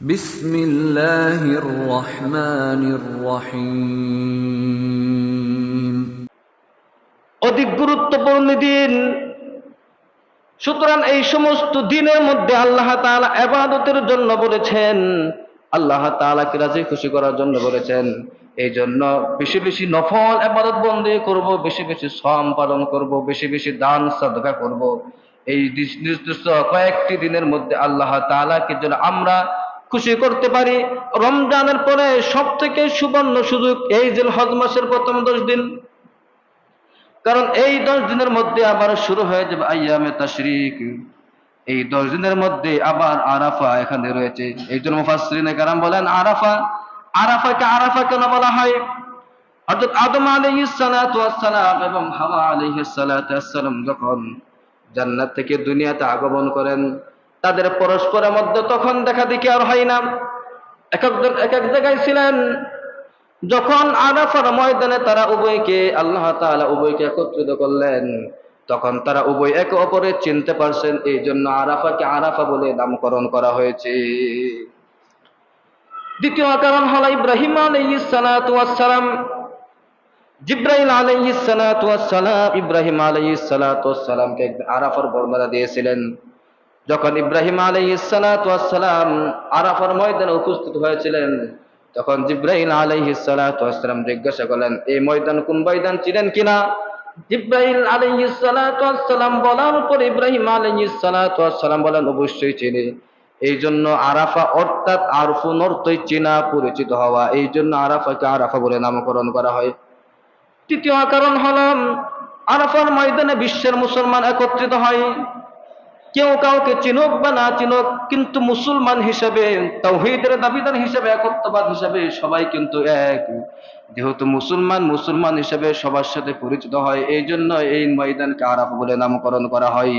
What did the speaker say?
বিসমিল্লাহির রহমানির রহিম। অধিক গুরুত্বপূর্ণ দিন। সুতরাং এই সমস্ত দিনের মধ্যে আল্লাহ তাআলা ইবাদতের জন্য বলেছেন। আল্লাহ তাআলাকে রাজি খুশি করার জন্য বলেছেন। এই জন্য বেশি বেশি নফল এবাদত বন্দী করব, বেশি বেশি শ্রম পালন করব, বেশি বেশি দান সাদকা করব। এই নির্দিষ্ট কয়েকটি দিনের মধ্যে আল্লাহ তাআলাকে যেন আমরা খুশি করতে পারি। রমজানের পরে সব থেকে সুবর্ণ সুযোগ এই যে হজ মাসের প্রথম দশ দিন। কারণ এই দশ দিনের মধ্যে আবার শুরু হয়ে যাবে আইয়ামে তাশরিক। এই দশ দিনের মধ্যে আবার আরাফা এখানে রয়েছে। এই জন্য মুফাসসিরিনে কারাম বলেন, আরাফা, আরাফাকে আরাফা কেন বলা হয়? অর্থাৎ আদম ওয়াস সালাম এবং হাওয়া সালাতু সালাম যখন জান্নাত থেকে দুনিয়াতে আগমন করেন তাদের পরস্পরের মধ্যে তখন দেখা দেখি আর হয় না। এক এক জায়গায় ছিলেন। যখন আরাফার ময়দানে তারা উভয়কে, আল্লাহ তাআলা উভয়কে একত্রিত করলেন, তখন তারা উভয় একে অপরের চিনতে পারছেন, এই জন্য আরাফাকে আরাফা বলে নামকরণ করা হয়েছে। দ্বিতীয় কারণ হলো ইব্রাহিম আলাইহিস সালাতু ওয়াস সালাম। জিব্রাইল আলাইহিস সালাতু ওয়াস সালাম ইব্রাহিম আলাইহিস সালাতু ওয়াস সালামকে একদিন আরাফার বর্ণনা দিয়েছিলেন। যখন ইব্রাহিম ওয়াস সালাম আরাফার ময়দানে উপস্থিত হয়েছিলেন, তখন সালাতু ওয়াস সালাম জিজ্ঞাসা করলেন, এই ময়দান কোন ময়দান ছিলেন কিনা? জিব্রাইল আলাইহিস সালাতু ওয়াস বলার পর ইব্রাহিম ওয়াস সালাম বলেন, অবশ্যই চিনি। এই জন্য আরাফা অর্থাৎ আরফুন অর্থই চেনা পরিচিত হওয়া এই জন্য আরাফাকে আরাফা বলে নামকরণ করা হয়। তৃতীয় কারণ হল, আরাফার ময়দানে বিশ্বের মুসলমান একত্রিত হয়। কেউ কাউকে চিনুক বা না চিনুক, কিন্তু মুসলমান হিসেবে তৌহিদের দাবিদার হিসেবে, একত্ববাদ হিসেবে সবাই কিন্তু এক। যেহেতু মুসলমান মুসলমান হিসেবে সবার সাথে পরিচিত হয় এই জন্য এই ময়দানকে আরব বলে নামকরণ করা হয়।